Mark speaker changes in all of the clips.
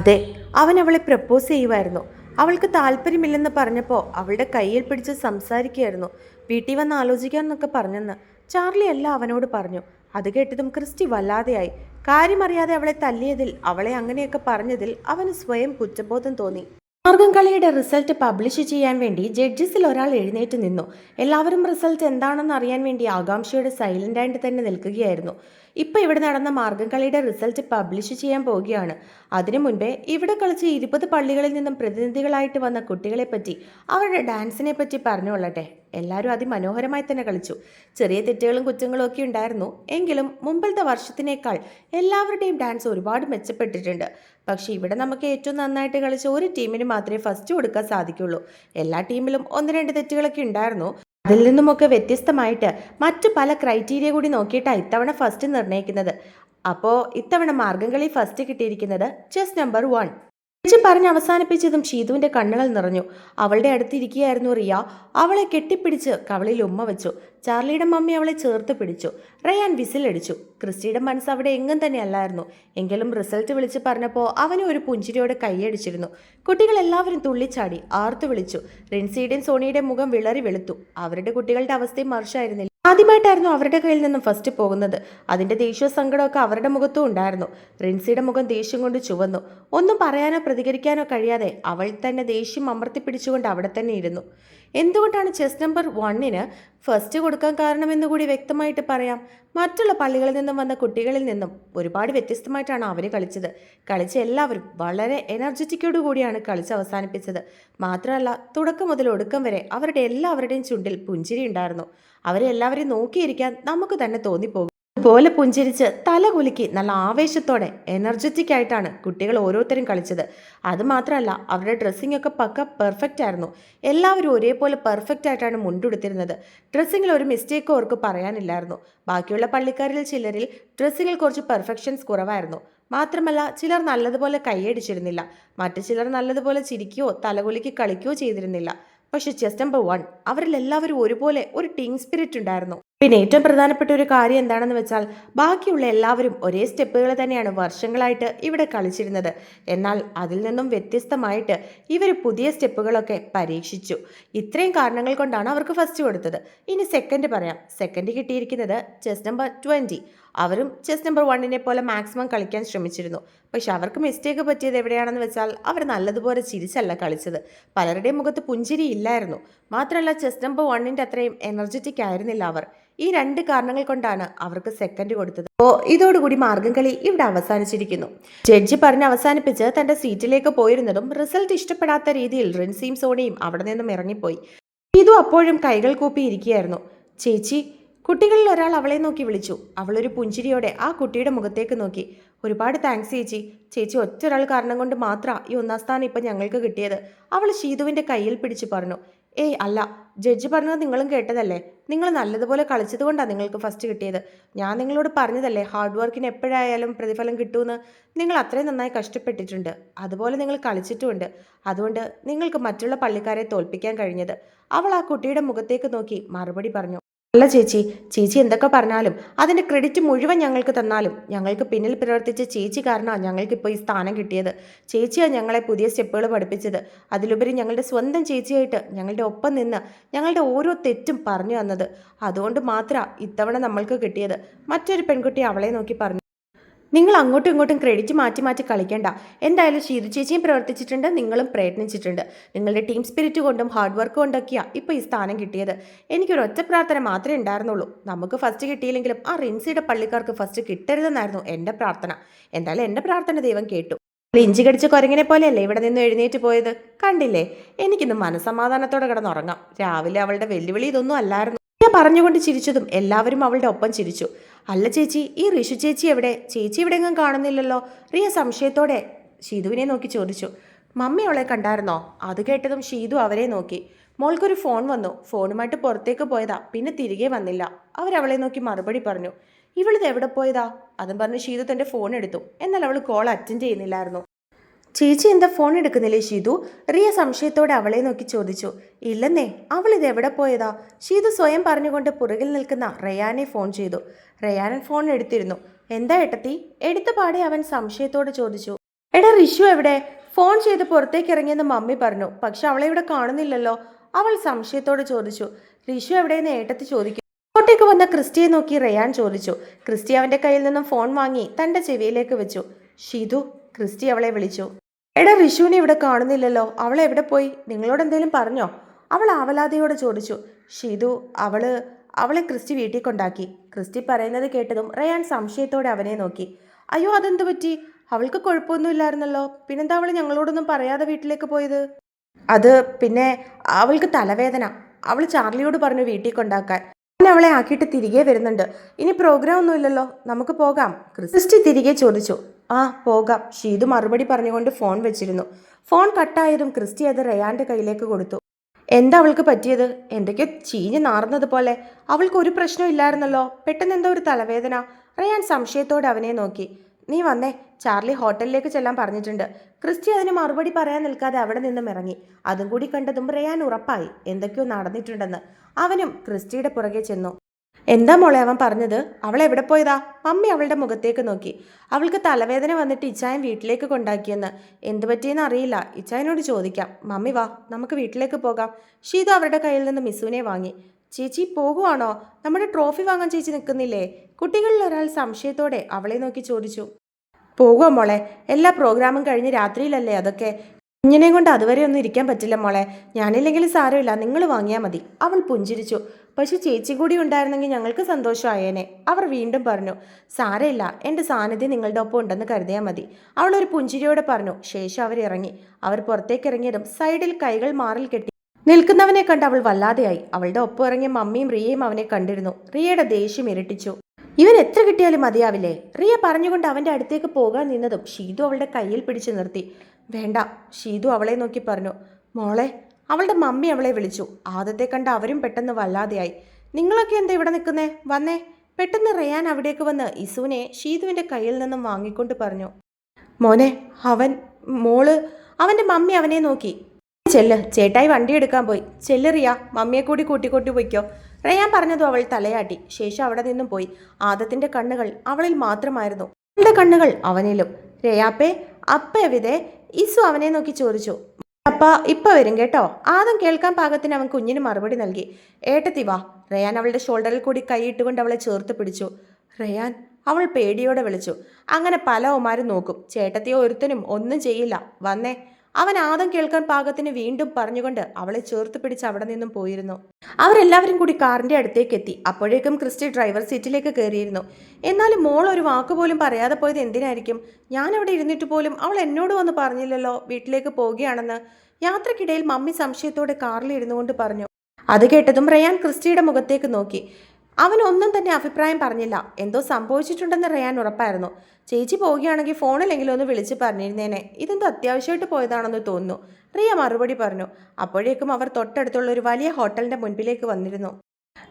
Speaker 1: അതെ അവൻ അവളെ പ്രപ്പോസ് ചെയ്യുമായിരുന്നു അവൾക്ക് താല്പര്യമില്ലെന്ന് പറഞ്ഞപ്പോൾ അവളുടെ കയ്യിൽ പിടിച്ച് സംസാരിക്കുകയായിരുന്നു. വീട്ടിൽ വന്ന് ആലോചിക്കാമെന്നൊക്കെ പറഞ്ഞെന്ന് ചാർലി അല്ല അവനോട് പറഞ്ഞു. അത് കേട്ടതും ക്രിസ്റ്റി വല്ലാതെയായി. കാര്യമറിയാതെ അവളെ തല്ലിയതിൽ അവളെ അങ്ങനെയൊക്കെ പറഞ്ഞതിൽ അവന് സ്വയം കുറ്റബോധം തോന്നി. മാർഗം കളിയുടെ റിസൾട്ട് പബ്ലിഷ് ചെയ്യാൻ വേണ്ടി ജഡ്ജസിൽ ഒരാൾ എഴുന്നേറ്റ് നിന്നു. എല്ലാവരും റിസൾട്ട് എന്താണെന്ന് അറിയാൻ വേണ്ടി ആകാംക്ഷയോടെ സൈലന്റ് ആയിട്ട് തന്നെ നിൽക്കുകയായിരുന്നു. ഇപ്പൊ ഇവിടെ നടന്ന മാർഗം കളിയുടെ റിസൾട്ട് പബ്ലിഷ് ചെയ്യാൻ പോവുകയാണ്. അതിനു മുൻപേ ഇവിടെ കളിച്ച് ഇരുപത് പള്ളികളിൽ നിന്നും പ്രതിനിധികളായിട്ട് വന്ന കുട്ടികളെ പറ്റി അവരുടെ ഡാൻസിനെ പറ്റി പറഞ്ഞുകൊള്ളട്ടെ. എല്ലാവരും അതിമനോഹരമായി തന്നെ കളിച്ചു. ചെറിയ തെറ്റുകളും കുറ്റങ്ങളും ഒക്കെ ഉണ്ടായിരുന്നു. എങ്കിലും മുമ്പത്തെ വർഷത്തിനേക്കാൾ എല്ലാവരുടെയും ഡാൻസ് ഒരുപാട് മെച്ചപ്പെട്ടിട്ടുണ്ട്. പക്ഷേ ഇവിടെ നമുക്ക് ഏറ്റവും നന്നായിട്ട് കളിച്ച ഒരു ടീമിന് മാത്രമേ ഫസ്റ്റ് കൊടുക്കാൻ സാധിക്കുള്ളൂ. എല്ലാ ടീമിലും ഒന്ന് രണ്ട് തെറ്റുകളൊക്കെ ഉണ്ടായിരുന്നു. അതിൽ നിന്നുമൊക്കെ വ്യത്യസ്തമായിട്ട് മറ്റു പല ക്രൈറ്റീരിയ കൂടി നോക്കിയിട്ടാണ് ഇത്തവണ ഫസ്റ്റ് നിർണയിക്കുന്നത്. അപ്പോൾ ഇത്തവണ മാർഗംകളി ഫസ്റ്റ് കിട്ടിയിരിക്കുന്നത് ചെസ് നമ്പർ വൺ ചേച്ചി പറഞ്ഞ് അവസാനിപ്പിച്ചതും ഷീതുവിന്റെ കണ്ണുകൾ നിറഞ്ഞു. അവളുടെ അടുത്തിരിക്കുകയായിരുന്നു റിയ. അവളെ കെട്ടിപ്പിടിച്ച് കവളിൽ ഉമ്മ വെച്ചു. ചാർലിയുടെ മമ്മി അവളെ ചേർത്ത് പിടിച്ചു. റയാൻ വിസിലടിച്ചു. ക്രിസ്റ്റിയുടെ മനസ്സ് അവിടെ എങ്ങും തന്നെ അല്ലായിരുന്നു എങ്കിലും റിസൾട്ട് വിളിച്ച് പറഞ്ഞപ്പോൾ അവനും ഒരു പുഞ്ചിരിയോടെ കൈയടിച്ചിരുന്നു. കുട്ടികൾ എല്ലാവരും തുള്ളിച്ചാടി ആർത്തു വിളിച്ചു. റിൻസിയുടെയും സോണിയുടെയും മുഖം വിളറി വെളുത്തു. അവരുടെ കുട്ടികളുടെ അവസ്ഥയും മറിച്ചായിരുന്നില്ല. ആദ്യമായിട്ടായിരുന്നു അവരുടെ കയ്യിൽ നിന്നും ഫസ്റ്റ് പോകുന്നത്. അതിന്റെ ദേഷ്യ സങ്കടമൊക്കെ അവരുടെ മുഖത്തും ഉണ്ടായിരുന്നു. റിൻസിയുടെ മുഖം ദേഷ്യം കൊണ്ട് ചുവന്നു. ഒന്നും പറയാനോ പ്രതികരിക്കാനോ കഴിയാതെ അവൾ തന്നെ ദേഷ്യം അമർത്തി പിടിച്ചുകൊണ്ട് അവിടെ തന്നെ ഇരുന്നു. എന്തുകൊണ്ടാണ് ചെസ് നമ്പർ വണ്ണിന് ഫസ്റ്റ് കൊടുക്കാൻ കാരണമെന്ന് കൂടി വ്യക്തമായിട്ട് പറയാം. മറ്റുള്ള പള്ളികളിൽ നിന്നും വന്ന കുട്ടികളിൽ നിന്നും ഒരുപാട് വ്യത്യസ്തമായിട്ടാണ് അവർ കളിച്ചത്. കളിച്ച എല്ലാവരും വളരെ എനർജറ്റിക്കോടു കൂടിയാണ് കളിച്ച് അവസാനിപ്പിച്ചത്. മാത്രമല്ല തുടക്കം മുതൽ ഒടുക്കം വരെ അവരുടെ എല്ലാവരുടെയും ചുണ്ടിൽ പുഞ്ചിരി ഉണ്ടായിരുന്നു. അവരെല്ലാവരെയും നോക്കിയിരിക്കാൻ നമുക്ക് തന്നെ തോന്നിപ്പോകും. പോലെ പുഞ്ചിരിച്ച് തല കുലുക്കി നല്ല ആവേശത്തോടെ എനർജറ്റിക് ആയിട്ടാണ് കുട്ടികൾ ഓരോരുത്തരും കളിച്ചത്. അതുമാത്രമല്ല അവരുടെ ഡ്രസ്സിംഗ് ഒക്കെ പക്ക പെർഫെക്റ്റ് ആയിരുന്നു. എല്ലാവരും ഒരേപോലെ പെർഫെക്റ്റ് ആയിട്ടാണ് മുണ്ടുടുത്തിരുന്നത്. ഡ്രസ്സിങ്ങിൽ ഒരു മിസ്റ്റേക്കും അവർക്ക് പറയാനില്ലായിരുന്നു. ബാക്കിയുള്ള പള്ളിക്കാരിൽ ചിലരിൽ ഡ്രസ്സിങ്ങിൽ കുറച്ച് പെർഫെക്ഷൻസ് കുറവായിരുന്നു. മാത്രമല്ല ചിലർ നല്ലതുപോലെ കൈയടിച്ചിരുന്നില്ല. മറ്റു ചിലർ നല്ലതുപോലെ ചിരിക്കുകയോ തലകുലുക്കി കളിക്കുകയോ ചെയ്തിരുന്നില്ല. പക്ഷെ ചെസ്റ്റ് നമ്പർ വൺ അവരിൽ എല്ലാവരും ഒരുപോലെ ഒരു ടീം സ്പിരിറ്റ് ഉണ്ടായിരുന്നു. പിന്നെ ഏറ്റവും പ്രധാനപ്പെട്ട ഒരു കാര്യം എന്താണെന്ന് വെച്ചാൽ ബാക്കിയുള്ള എല്ലാവരും ഒരേ സ്റ്റെപ്പുകൾ തന്നെയാണ് വർഷങ്ങളായിട്ട് ഇവിടെ കളിച്ചിരുന്നത്. എന്നാൽ അതിൽ നിന്നും വ്യത്യസ്തമായിട്ട് ഇവർ പുതിയ സ്റ്റെപ്പുകളൊക്കെ പരീക്ഷിച്ചു. ഇത്രയും കാരണങ്ങൾ കൊണ്ടാണ് അവർക്ക് ഫസ്റ്റ് കൊടുത്തത്. ഇനി സെക്കൻഡ് പറയാം. സെക്കൻഡ് കിട്ടിയിരിക്കുന്നത് ചെസ് നമ്പർ ട്വന്റി അവരും ചെസ് നമ്പർ വണ്ണിനെ പോലെ മാക്സിമം കളിക്കാൻ ശ്രമിച്ചിരുന്നു. പക്ഷെ അവർക്ക് മിസ്റ്റേക്ക് പറ്റിയത് എവിടെയാണെന്ന് വെച്ചാൽ അവർ നല്ലതുപോലെ ചിരിച്ചല്ല കളിച്ചത്. പലരുടെയും മുഖത്ത് പുഞ്ചിരി ഇല്ലായിരുന്നു. മാത്രമല്ല ചെസ് നമ്പർ വണ്ണിന്റെ അത്രയും എനർജറ്റിക് ആയിരുന്നില്ല അവർ. ഈ രണ്ട് കാരണങ്ങൾ കൊണ്ടാണ് അവർക്ക് സെക്കൻഡ് കൊടുത്തത്. അപ്പോൾ ഇതോടുകൂടി മാർഗം കളി ഇവിടെ അവസാനിച്ചിരിക്കുന്നു. ജഡ്ജി പറഞ്ഞ് അവസാനിപ്പിച്ച് തന്റെ സീറ്റിലേക്ക് പോയിരുന്നതും റിസൾട്ട് ഇഷ്ടപ്പെടാത്ത രീതിയിൽ റിൻസിയും സോണിയും അവിടെ നിന്നും ഇറങ്ങിപ്പോയി. ഇതു അപ്പോഴും കൈകൾ കൂപ്പി ഇരിക്കുകയായിരുന്നു. ചേച്ചി കുട്ടികളിൽ ഒരാൾ അവളെ നോക്കി വിളിച്ചു. അവളൊരു പുഞ്ചിരിയോടെ ആ കുട്ടിയുടെ മുഖത്തേക്ക് നോക്കി. ഒരുപാട് താങ്ക്സ് ചേച്ചി. ചേച്ചി ഒറ്റ ഒരാൾ കാരണം കൊണ്ട് മാത്രമാണ് ഈ ഒന്നാം സ്ഥാനം ഇപ്പം ഞങ്ങൾക്ക് കിട്ടിയത്. അവൾ ഷീതുവിന്റെ കയ്യിൽ പിടിച്ച് പറഞ്ഞു. ഏയ് അല്ല ജഡ്ജി പറഞ്ഞത് നിങ്ങളും കേട്ടതല്ലേ? നിങ്ങൾ നല്ലതുപോലെ കളിച്ചത് കൊണ്ടാണ് നിങ്ങൾക്ക് ഫസ്റ്റ് കിട്ടിയത്. ഞാൻ നിങ്ങളോട് പറഞ്ഞതല്ലേ ഹാർഡ് വർക്കിന് എപ്പോഴായാലും പ്രതിഫലം കിട്ടുമെന്ന് നിങ്ങൾ അത്രയും നന്നായി കഷ്ടപ്പെട്ടിട്ടുണ്ട്. അതുപോലെ നിങ്ങൾ കളിച്ചിട്ടുമുണ്ട്. അതുകൊണ്ട് നിങ്ങൾക്ക് മറ്റുള്ള പള്ളിക്കാരെ തോൽപ്പിക്കാൻ കഴിഞ്ഞത്. അവൾ ആ കുട്ടിയുടെ മുഖത്തേക്ക് നോക്കി മറുപടി പറഞ്ഞു. അല്ല ചേച്ചി ചേച്ചി എന്തൊക്കെ പറഞ്ഞാലും അതിന്റെ ക്രെഡിറ്റ് മുഴുവൻ ഞങ്ങൾക്ക് തന്നാലും ഞങ്ങൾക്ക് പിന്നിൽ പ്രവർത്തിച്ച ചേച്ചി കാരണമാണ് ഞങ്ങൾക്കിപ്പോൾ ഈ സ്ഥാനം കിട്ടിയത്. ചേച്ചിയാണ് ഞങ്ങളെ പുതിയ സ്റ്റെപ്പുകൾ പഠിപ്പിച്ചത്. അതിലുപരി ഞങ്ങളുടെ സ്വന്തം ചേച്ചിയായിട്ട് ഞങ്ങളുടെ ഒപ്പം നിന്ന് ഞങ്ങളുടെ ഓരോ തെറ്റും പറഞ്ഞു തന്നത്. അതുകൊണ്ട് മാത്രമാണ് ഇത്തവണ നമ്മൾക്ക് കിട്ടിയത്. മറ്റൊരു പെൺകുട്ടി അവളെ നോക്കി പറഞ്ഞു നിങ്ങൾ അങ്ങോട്ടും ഇങ്ങോട്ടും ക്രെഡിറ്റ് മാറ്റി മാറ്റി കളിക്കേണ്ട. എന്തായാലും ഷീതു ചേച്ചിയും പ്രവർത്തിച്ചിട്ടുണ്ട് നിങ്ങളും പ്രയത്നിച്ചിട്ടുണ്ട്. നിങ്ങളുടെ ടീം സ്പിരിറ്റ് കൊണ്ടും ഹാർഡ് വർക്ക് കൊണ്ടൊക്കെയാണ് ഇപ്പോൾ ഈ സ്ഥാനം കിട്ടിയത്. എനിക്കൊരു ഒറ്റ പ്രാർത്ഥന മാത്രമേ ഉണ്ടായിരുന്നുള്ളൂ. നമുക്ക് ഫസ്റ്റ് കിട്ടിയില്ലെങ്കിലും ആ റിൻസിയുടെ പള്ളിക്കാർക്ക് ഫസ്റ്റ് കിട്ടരുതെന്നായിരുന്നു എന്റെ പ്രാർത്ഥന. എന്തായാലും എന്റെ പ്രാർത്ഥന ദൈവം കേട്ടു. ഇഞ്ചി കടിച്ച കുരങ്ങിനെ പോലെയല്ലേ ഇവിടെ നിന്ന് എഴുന്നേറ്റ് പോയത്? കണ്ടില്ലേ? എനിക്കിന്ന് മനസമാധാനത്തോടെ കിടന്നുറങ്ങാം. രാവിലെ അവളുടെ വെല്ലുവിളി ഇതൊന്നും അല്ലായിരുന്നു. ഞാൻ പറഞ്ഞുകൊണ്ട് ചിരിച്ചതും എല്ലാവരും അവളുടെ ഒപ്പം ചിരിച്ചു. അല്ല ചേച്ചി ഈ ഋഷു ചേച്ചി എവിടെ? ചേച്ചി ഇവിടെ എങ്ങും കാണുന്നില്ലല്ലോ. റിയ സംശയത്തോടെ ഷീതുവിനെ നോക്കി ചോദിച്ചു. മമ്മി അവളെ കണ്ടായിരുന്നോ? അത് കേട്ടതും ഷീതു അവരെ നോക്കി. മോൾക്കൊരു ഫോൺ വന്നു. ഫോണുമായിട്ട് പുറത്തേക്ക് പോയതാ. പിന്നെ തിരികെ വന്നില്ല. അവരവളെ നോക്കി മറുപടി പറഞ്ഞു. ഇവളിത് എവിടെ പോയതാ? അതും പറഞ്ഞ് ഷീതു തന്റെ ഫോൺ എടുത്തു. എന്നാൽ അവൾ കോൾ അറ്റൻഡ് ചെയ്യുന്നില്ലായിരുന്നു. ചേച്ചി എന്താ ഫോൺ എടുക്കുന്നില്ലേ ഷീതു റിയ സംശയത്തോടെ അവളെ നോക്കി ചോദിച്ചു. ഇല്ലെന്നേ അവൾ ഇത് എവിടെ പോയതാ? ഷീതു സ്വയം പറഞ്ഞുകൊണ്ട് പുറകിൽ നിൽക്കുന്ന റയാനെ ഫോൺ ചെയ്തു. റയാനൻ ഫോൺ എടുത്തിരുന്നു. എന്താ ഏട്ടത്തി? എടുത്ത പാടെ അവൻ സംശയത്തോടെ ചോദിച്ചു. എടാ റിഷു എവിടെ? ഫോൺ ചെയ്ത് പുറത്തേക്ക് ഇറങ്ങിയെന്ന് മമ്മി പറഞ്ഞു. പക്ഷെ അവളെ ഇവിടെ കാണുന്നില്ലല്ലോ. അവൾ സംശയത്തോടെ ചോദിച്ചു. റിഷു എവിടെയെന്ന് ഏട്ടത്തി ചോദിക്കും. അങ്ങോട്ടേക്ക് വന്ന ക്രിസ്റ്റിയെ നോക്കി റയാൻ ചോദിച്ചു. ക്രിസ്റ്റി അവന്റെ കയ്യിൽ നിന്നും ഫോൺ വാങ്ങി തന്റെ ചെവിയിലേക്ക് വെച്ചു. ഷീതു ക്രിസ്റ്റി അവളെ വിളിച്ചു. എടാ റിഷുവിനെ ഇവിടെ കാണുന്നില്ലല്ലോ. അവൾ എവിടെ പോയി? നിങ്ങളോട് എന്തെങ്കിലും പറഞ്ഞോ? അവൾ ആവലാതയോട് ചോദിച്ചു. ഷീതു അവൾ അവളെ ക്രിസ്റ്റി വീട്ടിൽ കൊണ്ടാക്കി. ക്രിസ്റ്റി പറയുന്നത് കേട്ടതും റയാൻ സംശയത്തോടെ അവനെ നോക്കി. അയ്യോ അതെന്ത് പറ്റി? അവൾക്ക് കുഴപ്പമൊന്നുമില്ലായിരുന്നല്ലോ പിന്നെന്താ അവൾ ഞങ്ങളോടൊന്നും പറയാതെ വീട്ടിലേക്ക് പോയത്? അത് പിന്നെ അവൾക്ക് തലവേദന. അവൾ ചാർലിയോട് പറഞ്ഞു വീട്ടിൽ കൊണ്ടാക്കാൻ. പിന്നെ അവളെ ആക്കിയിട്ട് തിരികെ വരുന്നുണ്ട്. ഇനി പ്രോഗ്രാം ഒന്നുമില്ലല്ലോ നമുക്ക് പോകാം. ക്രിസ്റ്റി തിരികെ ചോദിച്ചു. ആ പോകാം. ഷീതു മറുപടി പറഞ്ഞുകൊണ്ട് ഫോൺ വെച്ചിരുന്നു. ഫോൺ കട്ടായതും ക്രിസ്റ്റി അത് റയാന്റെ കയ്യിലേക്ക് കൊടുത്തു. എന്താ അവൾക്ക് പറ്റിയത്? എന്തൊക്കെയോ ചീഞ്ഞ് നാർന്നതുപോലെ അവൾക്ക് ഒരു പ്രശ്നം ഇല്ലായിരുന്നല്ലോ. പെട്ടെന്ന് എന്തോ ഒരു തലവേദന. റയാൻ സംശയത്തോടെ അവനെ നോക്കി. നീ വന്നേ. ചാർലി ഹോട്ടലിലേക്ക് ചെല്ലാൻ പറഞ്ഞിട്ടുണ്ട്. ക്രിസ്റ്റി അതിന് മറുപടി പറയാൻ നിൽക്കാതെ അവിടെ നിന്നും ഇറങ്ങി. അതും കൂടി കണ്ടതും റയാൻ ഉറപ്പായി. എന്തൊക്കെയോ നടന്നിട്ടുണ്ടെന്ന്. അവനും ക്രിസ്റ്റിയുടെ പുറകെ ചെന്നു. എന്താ മോളെ അവൻ പറഞ്ഞത്? അവൾ എവിടെ പോയതാ? മമ്മി അവളുടെ മുഖത്തേക്ക് നോക്കി. അവൾക്ക് തലവേദന വന്നിട്ട് ഇച്ചായൻ വീട്ടിലേക്ക് കൊണ്ടാക്കിയെന്ന്. എന്ത് പറ്റിയെന്ന് അറിയില്ല. ഇച്ചായനോട് ചോദിക്കാം. മമ്മി വാ നമുക്ക് വീട്ടിലേക്ക് പോകാം. ഷീത അവരുടെ കയ്യിൽ നിന്ന് മിസുവിനെ വാങ്ങി. ചേച്ചി പോകുവാണോ? നമ്മുടെ ട്രോഫി വാങ്ങാൻ ചേച്ചി നിൽക്കുന്നില്ലേ? കുട്ടികളിൽ ഒരാൾ സംശയത്തോടെ അവളെ നോക്കി ചോദിച്ചു. പോകുമോ മോളെ. എല്ലാ പ്രോഗ്രാമും കഴിഞ്ഞ് രാത്രിയിലല്ലേ അതൊക്കെ? കുഞ്ഞിനെ കൊണ്ട് അതുവരെ ഒന്നും ഇരിക്കാൻ പറ്റില്ല മോളെ. ഞാനില്ലെങ്കിൽ സാരമില്ല. നിങ്ങൾ വാങ്ങിയാൽ മതി. അവൾ പുഞ്ചിരിച്ചു. പക്ഷെ ചേച്ചി കൂടി ഉണ്ടായിരുന്നെങ്കിൽ ഞങ്ങൾക്ക് സന്തോഷമായേനെ. അവർ വീണ്ടും പറഞ്ഞു സാരമില്ല എന്റെ സാന്നിധ്യം നിങ്ങളുടെ ഒപ്പം ഉണ്ടെന്ന് കരുതിയാൽ മതി. അവളൊരു പുഞ്ചിരിയോടെ പറഞ്ഞു ശേഷം അവർ ഇറങ്ങി. അവർ പുറത്തേക്ക് ഇറങ്ങിയതും സൈഡിൽ കൈകൾ മാറിൽ കെട്ടി. നിൽക്കുന്നവനെ കണ്ട് അവൾ വല്ലാതെയായി. അവളുടെ ഒപ്പം ഇറങ്ങിയ മമ്മിയും റിയയും അവനെ കണ്ടിരുന്നു. റിയയുടെ ദേഷ്യം ഇരട്ടിച്ചു. ഇവൻ എത്ര കിട്ടിയാലും മതിയാവില്ലേ റിയ പറഞ്ഞുകൊണ്ട് അവന്റെ അടുത്തേക്ക് പോകാൻ നിന്നതും ഷീതു അവളുടെ കയ്യിൽ പിടിച്ചു നിർത്തി. വേണ്ട ഷീതു അവളെ നോക്കി പറഞ്ഞു. മോളെ അവളുടെ മമ്മി അവളെ വിളിച്ചു. ആദത്തെ കണ്ട് അവരും പെട്ടെന്ന് വല്ലാതെയായി. നിങ്ങളൊക്കെ എന്താ ഇവിടെ നിൽക്കുന്നേ? വന്നേ. പെട്ടെന്ന് റയാൻ അവിടേക്ക് വന്ന് ഇസുവിനെ ഷീതുവിന്റെ കയ്യിൽ നിന്നും വാങ്ങിക്കൊണ്ട് പറഞ്ഞു. മോനെ അവൻ മോൾ അവന്റെ മമ്മി അവനെ നോക്കി. ചെല്ല് ചേട്ടായി വണ്ടി എടുക്കാൻ പോയി. ചെല്ല് റിയ മമ്മിയെ കൂടി കൂട്ടിക്കൊട്ടി പോയിക്കോ. റയാൻ പറഞ്ഞതും അവൾ തലയാട്ടി. ശേഷം അവിടെ നിന്നും പോയി. ആദത്തിന്റെ കണ്ണുകൾ അവളിൽ മാത്രമായിരുന്നു. അവളുടെ കണ്ണുകൾ അവനിലും. രയാപ്പേ അപ്പ എവിതെ ഇസു അവനെ നോക്കി ചോദിച്ചു. അപ്പ ഇപ്പൊ വരും കേട്ടോ. ആദ്യം കേൾക്കാൻ പാകത്തിന് അവൻ കുഞ്ഞിന് മറുപടി നൽകി. ഏട്ടത്തി വാ. റയാൻ അവളുടെ ഷോൾഡറിൽ കൂടി കൈയിട്ടുകൊണ്ട് അവളെ ചേർത്ത് പിടിച്ചു. റയാൻ അവൾ പേടിയോടെ വിളിച്ചു. അങ്ങനെ പല ഒമാരും നോക്കും. ചേട്ടത്തിയോ ഒരുത്തനും ഒന്നും ചെയ്യില്ല. വന്നേ. അവൻ ആദം കേൾക്കാൻ പാകത്തിന് വീണ്ടും പറഞ്ഞുകൊണ്ട് അവളെ ചേർത്ത് പിടിച്ച് അവിടെ നിന്നും പോയിരുന്നു. അവരെല്ലാവരും കൂടി കാറിന്റെ അടുത്തേക്ക് എത്തി. അപ്പോഴേക്കും ക്രിസ്റ്റി ഡ്രൈവർ സീറ്റിലേക്ക് കയറിയിരുന്നു. എന്നാലും മോൾ ഒരു വാക്ക് പോലും പറയാതെ പോയത് എന്തിനായിരിക്കും? ഞാൻ അവിടെ ഇരുന്നിട്ട് പോലും അവൾ എന്നോട് വന്ന് പറഞ്ഞില്ലല്ലോ വീട്ടിലേക്ക് പോവുകയാണെന്ന്. യാത്രക്കിടയിൽ മമ്മി സംശയത്തോടെ കാറിൽ ഇരുന്നുകൊണ്ട് പറഞ്ഞു. അത് കേട്ടതും റയാൻ ക്രിസ്റ്റിയുടെ മുഖത്തേക്ക് നോക്കി. അവൻ ഒന്നും തന്നെ അഭിപ്രായം പറഞ്ഞില്ല. എന്തോ സംഭവിച്ചിട്ടുണ്ടെന്ന് റയാൻ ഉറപ്പായിരുന്നു. ചേച്ചി പോവുകയാണെങ്കിൽ ഫോണിലെങ്കിലും ഒന്ന് വിളിച്ച് പറഞ്ഞിരുന്നേനെ. ഇതെന്തോ അത്യാവശ്യമായിട്ട് പോയതാണെന്ന് തോന്നുന്നു. റിയ മറുപടി പറഞ്ഞു. അപ്പോഴേക്കും അവർ തൊട്ടടുത്തുള്ള ഒരു വലിയ ഹോട്ടലിന്റെ മുൻപിലേക്ക് വന്നിരുന്നു.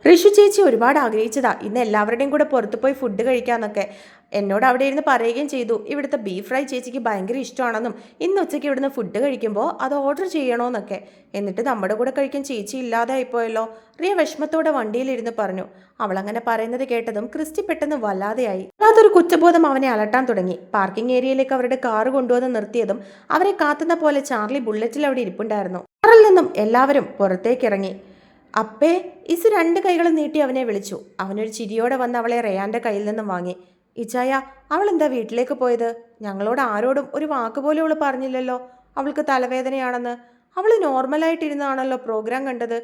Speaker 1: ഋഷു ചേച്ചി ഒരുപാട് ആഗ്രഹിച്ചതാ. ഇന്ന് എല്ലാവരുടെയും കൂടെ പുറത്തു പോയി ഫുഡ് കഴിക്കാന്നൊക്കെ. എന്നോട് അവിടെ ഇരുന്ന് പറയുകയും ചെയ്തു. ഇവിടുത്തെ ബീഫ് ഫ്രൈ ചേച്ചിക്ക് ഭയങ്കര ഇഷ്ടമാണെന്നും ഇന്ന് ഉച്ചയ്ക്ക് ഇവിടുന്ന് ഫുഡ് കഴിക്കുമ്പോൾ അത് ഓർഡർ ചെയ്യണമെന്നൊക്കെ എന്നിട്ട് നമ്മുടെ കൂടെ കഴിക്കാൻ ചേച്ചി ഇല്ലാതെ പോയല്ലോ. റിയ വിഷമത്തോടെ വണ്ടിയിലിരുന്ന് പറഞ്ഞു. അവളങ്ങനെ പറയുന്നത് കേട്ടതും ക്രിസ്റ്റി പെട്ടെന്ന് വല്ലാതെയായി. അതൊരു കുറ്റബോധം അവനെ അലട്ടാൻ തുടങ്ങി. പാർക്കിംഗ് ഏരിയയിലേക്ക് അവരുടെ കാറ് കൊണ്ടുവന്ന് നിർത്തിയതും അവരെ കാത്തുന്ന പോലെ ചാർലി ബുള്ളറ്റിൽ അവിടെ ഇരിപ്പുണ്ടായിരുന്നു. കാറിൽ നിന്നും എല്ലാവരും പുറത്തേക്ക് ഇറങ്ങി അപ്പേ ഇസ് രണ്ട് കൈകളും നീട്ടി അവനെ വിളിച്ചു. അവനൊരു ചിരിയോടെ വന്ന് അവളെ റയാന്റെ കയ്യിൽ നിന്നും വാങ്ങി. ഇച്ചായ അവൾ എന്താ വീട്ടിലേക്ക് പോയത്? ഞങ്ങളോട് ആരോടും ഒരു വാക്ക് പോലും അവൾ പറഞ്ഞില്ലല്ലോ. അവൾക്ക് തലവേദനയാണെന്ന്. അവൾ നോർമലായിട്ടിരുന്നാണല്ലോ പ്രോഗ്രാം കണ്ടത്.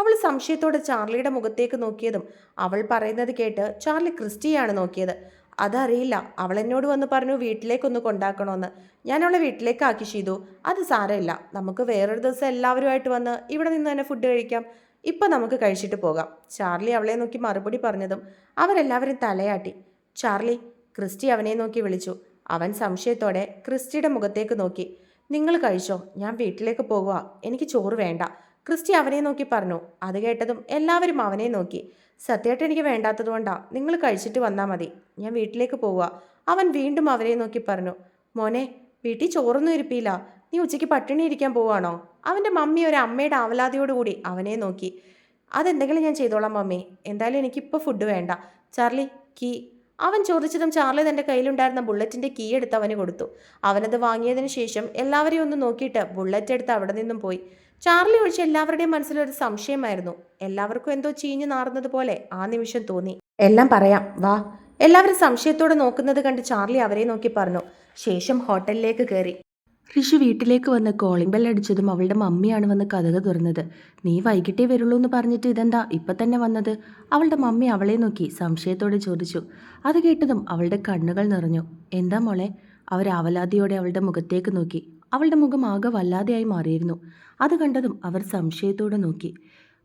Speaker 1: അവൾ സംശയത്തോടെ ചാർലിയുടെ മുഖത്തേക്ക് നോക്കിയതും അവൾ പറയുന്നത് കേട്ട് ചാർലി ക്രിസ്റ്റിയാണ് നോക്കിയത്. അതറിയില്ല അവൾ എന്നോട് വന്ന് പറഞ്ഞു വീട്ടിലേക്കൊന്ന് കൊണ്ടാക്കണമെന്ന് ഞാൻ അവളെ വീട്ടിലേക്ക് ആക്കി ചെയ്തു അത് സാരമില്ല. നമുക്ക് വേറൊരു ദിവസം എല്ലാവരുമായിട്ട് വന്ന് ഇവിടെ നിന്ന് തന്നെ ഫുഡ് കഴിക്കാം. ഇപ്പം നമുക്ക് കഴിച്ചിട്ട് പോകാം. ചാർലി അവളെ നോക്കി മറുപടി പറഞ്ഞതും അവരെല്ലാവരും തലയാട്ടി. ചാർലി ക്രിസ്റ്റി അവനെ നോക്കി വിളിച്ചു. അവൻ സംശയത്തോടെ ക്രിസ്റ്റിയുടെ മുഖത്തേക്ക് നോക്കി. നിങ്ങൾ കഴിച്ചോ? ഞാൻ വീട്ടിലേക്ക് പോകുക എനിക്ക് ചോറ് വേണ്ട. ക്രിസ്റ്റി അവനെ നോക്കി പറഞ്ഞു. അത് കേട്ടതും എല്ലാവരും അവനെ നോക്കി. സത്യമായിട്ട് എനിക്ക് വേണ്ടാത്തതുകൊണ്ടാ നിങ്ങൾ കഴിച്ചിട്ട് വന്നാൽ മതി. ഞാൻ വീട്ടിലേക്ക് പോവുക അവൻ വീണ്ടും അവരെ നോക്കി പറഞ്ഞു. മോനെ വീട്ടിൽ ചോറൊന്നും ഇരിപ്പില്ല. നീ ഉച്ചയ്ക്ക് പട്ടിണി ഇരിക്കാൻ പോവാണോ അവന്റെ മമ്മി ഒരു അമ്മയുടെ ആവലാതിയോടുകൂടി അവനെ നോക്കി. അതെന്തെങ്കിലും ഞാൻ ചെയ്തോളാം മമ്മി. എന്തായാലും എനിക്കിപ്പോൾ ഫുഡ് വേണ്ട. ചാർലി കീ അവൻ ചോദിച്ചതും ചാർലി തന്റെ കയ്യിലുണ്ടായിരുന്ന ബുള്ളറ്റിന്റെ കീ എടുത്ത് അവന് കൊടുത്തു. അവനത് വാങ്ങിയതിനു ശേഷം എല്ലാവരെയും ഒന്ന് നോക്കിയിട്ട് ബുള്ളറ്റ് എടുത്ത് അവിടെ നിന്നും പോയി. ചാർലി ഒഴിച്ച് എല്ലാവരുടെയും മനസ്സിലൊരു സംശയമായിരുന്നു. എല്ലാവർക്കും എന്തോ ചീഞ്ഞു നാറുന്നത് പോലെ ആ നിമിഷം തോന്നി. എല്ലാം പറയാം വാ. എല്ലാവരും സംശയത്തോടെ നോക്കുന്നത് കണ്ട് ചാർലി അവരെ നോക്കി പറഞ്ഞു. ശേഷം ഹോട്ടലിലേക്ക് കയറി. ഋഷി വീട്ടിലേക്ക് വന്ന് കോളിംഗ് ബെൽ അടിച്ചതും അവളുടെ മമ്മിയാണ് വന്ന് കഥക തുറന്നത്. നീ വൈകിട്ടേ വരുള്ളൂ എന്ന് പറഞ്ഞിട്ട് ഇതെന്താ ഇപ്പം തന്നെ വന്നത്? അവളുടെ മമ്മി അവളെ നോക്കി സംശയത്തോടെ ചോദിച്ചു. അത് കേട്ടതും അവളുടെ കണ്ണുകൾ നിറഞ്ഞു. എന്താ മോളെ? അവർ അവലാതിയോടെ അവളുടെ മുഖത്തേക്ക് നോക്കി. അവളുടെ മുഖം ആകെ വല്ലാതെയായി മാറിയിരുന്നു. അത് കണ്ടതും അവർ സംശയത്തോടെ നോക്കി.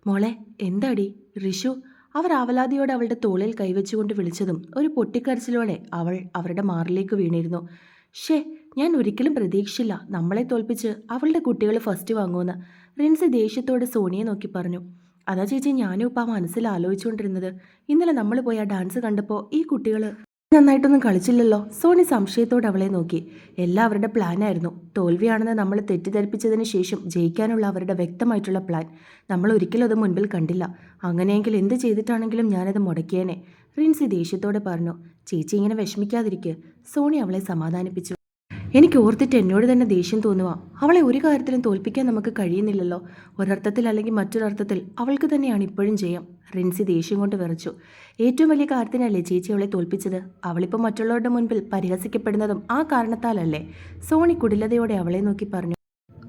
Speaker 1: മോളെ എന്താടി? ഋഷു? അവർ അവലാതിയോടെ അവളുടെ തോളിൽ കൈവച്ചുകൊണ്ട് വിളിച്ചതും ഒരു പൊട്ടിക്കരച്ചിലോടെ അവൾ അവരുടെ മാറിലേക്ക് വീണിരുന്നു. ഷേ ഞാൻ ഒരിക്കലും പ്രതീക്ഷിച്ചില്ല നമ്മളെ തോൽപ്പിച്ച് അവളുടെ കുട്ടികൾ ഫസ്റ്റ് വാങ്ങുമെന്ന്. റിൻസി ദേഷ്യത്തോടെ സോണിയെ നോക്കി പറഞ്ഞു. അതാ ചേച്ചി ഞാനും ഇപ്പം ആ മനസ്സിൽ ആലോചിച്ചുകൊണ്ടിരുന്നത്. ഇന്നലെ നമ്മൾ പോയി ആ ഡാൻസ് കണ്ടപ്പോൾ ഈ കുട്ടികൾ നന്നായിട്ടൊന്നും കളിച്ചില്ലല്ലോ? സോണി സംശയത്തോടെ അവളെ നോക്കി. എല്ലാവരുടെ പ്ലാനായിരുന്നു തോൽവിയാണെന്ന് നമ്മൾ തെറ്റിദ്ധരിപ്പിച്ചതിന് ശേഷം ജയിക്കാനുള്ള അവരുടെ വ്യക്തമായിട്ടുള്ള പ്ലാൻ നമ്മൾ ഒരിക്കലും അത് മുൻപിൽ കണ്ടില്ല. അങ്ങനെയെങ്കിൽ എന്ത് ചെയ്തിട്ടാണെങ്കിലും ഞാനത് മുടക്കിയേനെ. റിൻസി ദേഷ്യത്തോടെ പറഞ്ഞു. ചേച്ചി ഇങ്ങനെ വിഷമിക്കാതിരിക്കുക സോണി അവളെ സമാധാനിപ്പിച്ചു. എനിക്ക് ഓർത്തിട്ട് എന്നോട് തന്നെ ദേഷ്യം തോന്നുക അവളെ ഒരു കാര്യത്തിലും തോൽപ്പിക്കാൻ നമുക്ക് കഴിയുന്നില്ലല്ലോ. ഒരർത്ഥത്തിൽ അല്ലെങ്കിൽ മറ്റൊരർത്ഥത്തിൽ അവൾക്ക് തന്നെയാണ് ഇപ്പോഴും ജയം. റിൻസി ദേഷ്യം കൊണ്ട് വിറച്ചു. ഏറ്റവും വലിയ കാര്യത്തിനല്ലേ ചേച്ചി അവളെ തോൽപ്പിച്ചത്? അവളിപ്പോൾ മറ്റുള്ളവരുടെ മുൻപിൽ പരിഹസിക്കപ്പെടുന്നതും ആ കാരണത്താലല്ലേ? സോണി കുടിലതയോടെ അവളെ നോക്കി പറഞ്ഞു.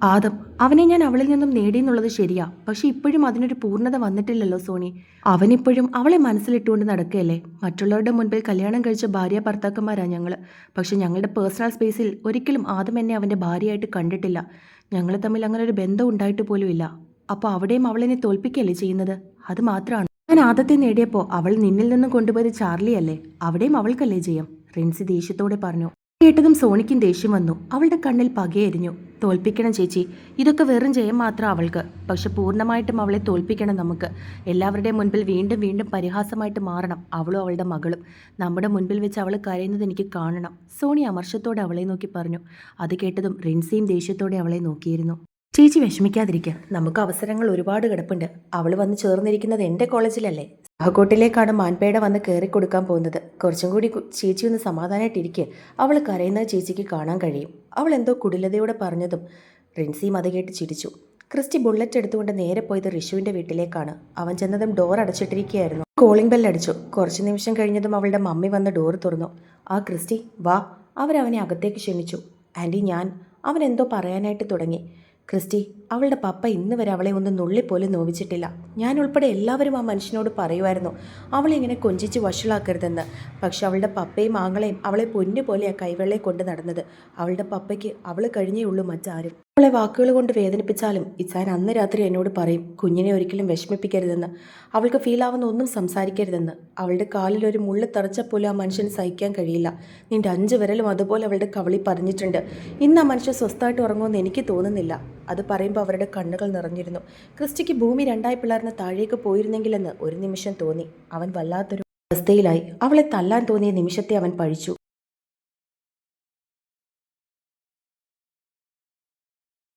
Speaker 1: ആദം അവനെ ഞാൻ അവളിൽ നിന്നും നേടിയെന്നുള്ളത് ശരിയാ. പക്ഷെ ഇപ്പോഴും അതിനൊരു പൂർണത വന്നിട്ടില്ലല്ലോ സോണി. അവനിപ്പോഴും അവളെ മനസ്സിലിട്ടുകൊണ്ട് നടക്കുകയല്ലേ? മറ്റുള്ളവരുടെ മുൻപിൽ കല്യാണം കഴിച്ച ഭാര്യ ഭർത്താക്കന്മാരാ ഞങ്ങൾ പക്ഷെ ഞങ്ങളുടെ പേഴ്സണൽ സ്പേസിൽ ഒരിക്കലും ആദം എന്നെ അവന്റെ ഭാര്യയായിട്ട് കണ്ടിട്ടില്ല. ഞങ്ങൾ തമ്മിൽ അങ്ങനെ ഒരു ബന്ധം ഉണ്ടായിട്ട് പോലുമില്ല അപ്പോൾ അവിടെയും അവളെന്നെ തോൽപ്പിക്കുകയല്ലേ ചെയ്യുന്നത്? അത് മാത്രമാണ്. ഞാൻ ആദത്തെ നേടിയപ്പോൾ അവൾ നിന്നിൽ നിന്നും കൊണ്ടുപോയത് ചാർലിയല്ലേ അവിടെയും അവൾക്കല്ലേ ജയം? റിൻസി ദേഷ്യത്തോടെ പറഞ്ഞു. കേട്ടതും സോണിക്കും ദേഷ്യം വന്നു. അവളുടെ കണ്ണിൽ പകയെരിഞ്ഞു. തോൽപ്പിക്കണം ചേച്ചി. ഇതൊക്കെ വെറും ജയം മാത്രം അവൾക്ക്. പക്ഷെ പൂർണമായിട്ടും അവളെ തോൽപ്പിക്കണം നമുക്ക്. എല്ലാവരുടെയും മുൻപിൽ വീണ്ടും വീണ്ടും പരിഹാസമായിട്ട് മാറണം. അവളും അവളുടെ മകളും. നമ്മുടെ മുൻപിൽ വെച്ച് അവൾ കരയുന്നത് എനിക്ക് കാണണം. സോണി അമർഷത്തോടെ അവളെ നോക്കി പറഞ്ഞു. അത് കേട്ടതും റിൻസിയും ദേഷ്യത്തോടെ അവളെ നോക്കിയിരുന്നു. ചേച്ചി വിഷമിക്കാതിരിക്കുക നമുക്ക് അവസരങ്ങൾ ഒരുപാട് കിടപ്പുണ്ട്. അവൾ വന്ന് ചേർന്നിരിക്കുന്നത് എന്റെ കോളേജിലല്ലേ? സഹകോട്ടിലേക്കാണ് മാൻപേട വന്ന് കയറി കൊടുക്കാൻ പോകുന്നത്. കുറച്ചും കൂടി ചേച്ചി ഒന്ന് സമാധാനമായിട്ടിരിക്കുക അവൾ കരയുന്നത് ചേച്ചിക്ക് കാണാൻ കഴിയും. അവൾ എന്തോ കുടിലതയോടെ പറഞ്ഞതും റിൻസിയും അത് കേട്ട് ചിരിച്ചു. ക്രിസ്റ്റി ബുള്ളറ്റ് എടുത്തുകൊണ്ട് നേരെ പോയത് ഋഷുവിന്റെ വീട്ടിലേക്കാണ്. അവൻ ചെന്നതും ഡോർ അടച്ചിട്ടിരിക്കുകയായിരുന്നു. കോളിംഗ് ബെൽ അടിച്ചു. കുറച്ച് നിമിഷം കഴിഞ്ഞതും അവളുടെ മമ്മി വന്ന് ഡോർ തുറന്നു. ആ ക്രിസ്റ്റി വാ. അവരവനെ അകത്തേക്ക് ക്ഷണിച്ചു. ആന്റി ഞാൻ. അവൻ എന്തോ പറയാനായിട്ട് തുടങ്ങി. ക്രിസ്റ്റി അവളുടെ പപ്പ ഇന്ന് വരെ അവളെ ഒന്ന് നുള്ളിപ്പോലും നോവിച്ചിട്ടില്ല. ഞാൻ ഉൾപ്പെടെ എല്ലാവരും ആ മനുഷ്യനോട് പറയുമായിരുന്നു അവളെ ഇങ്ങനെ കൊഞ്ചിച്ച് വഷളാക്കരുതെന്ന്. പക്ഷെ അവളുടെ പപ്പയും ആങ്ങളെയും അവളെ പൊന്നു പോലെ കൈവെള്ളയെ കൊണ്ട് നടന്നത്. അവളുടെ പപ്പയ്ക്ക് അവൾ കഴിഞ്ഞേ ഉള്ളൂ മറ്റാരും. അവളെ വാക്കുകൾ കൊണ്ട് വേദനിപ്പിച്ചാലും ഇച്ചാൻ അന്ന് രാത്രി എന്നോട് പറയും കുഞ്ഞിനെ ഒരിക്കലും വിഷമിപ്പിക്കരുതെന്ന്. അവൾക്ക് ഫീൽ ആവുന്ന ഒന്നും സംസാരിക്കരുതെന്ന്. അവളുടെ കാലിൽ ഒരു മുള്ള് തറച്ച പോലും ആ മനുഷ്യന് സഹിക്കാൻ കഴിയില്ല. നിന്റെ അഞ്ച് വിരലും അതുപോലെ അവളുടെ കവളി പറഞ്ഞിട്ടുണ്ട് ഇന്ന് ആ മനുഷ്യൻ സ്വസ്ഥമായിട്ട് ഉറങ്ങുമെന്ന് എനിക്ക് തോന്നുന്നില്ല. അത് പറയുമ്പോൾ അവരുടെ കണ്ണുകൾ നിറഞ്ഞിരുന്നു. ക്രിസ്റ്റിക്ക് ഭൂമി രണ്ടായി പിളർന്ന് താഴേക്ക് പോയിരുന്നെങ്കിലെന്ന് ഒരു നിമിഷം തോന്നി. അവൻ വല്ലാത്തൊരു അവസ്ഥയിലായി. അവളെ തല്ലാൻ തോന്നിയ നിമിഷത്തെ അവൻ പഴിച്ചു.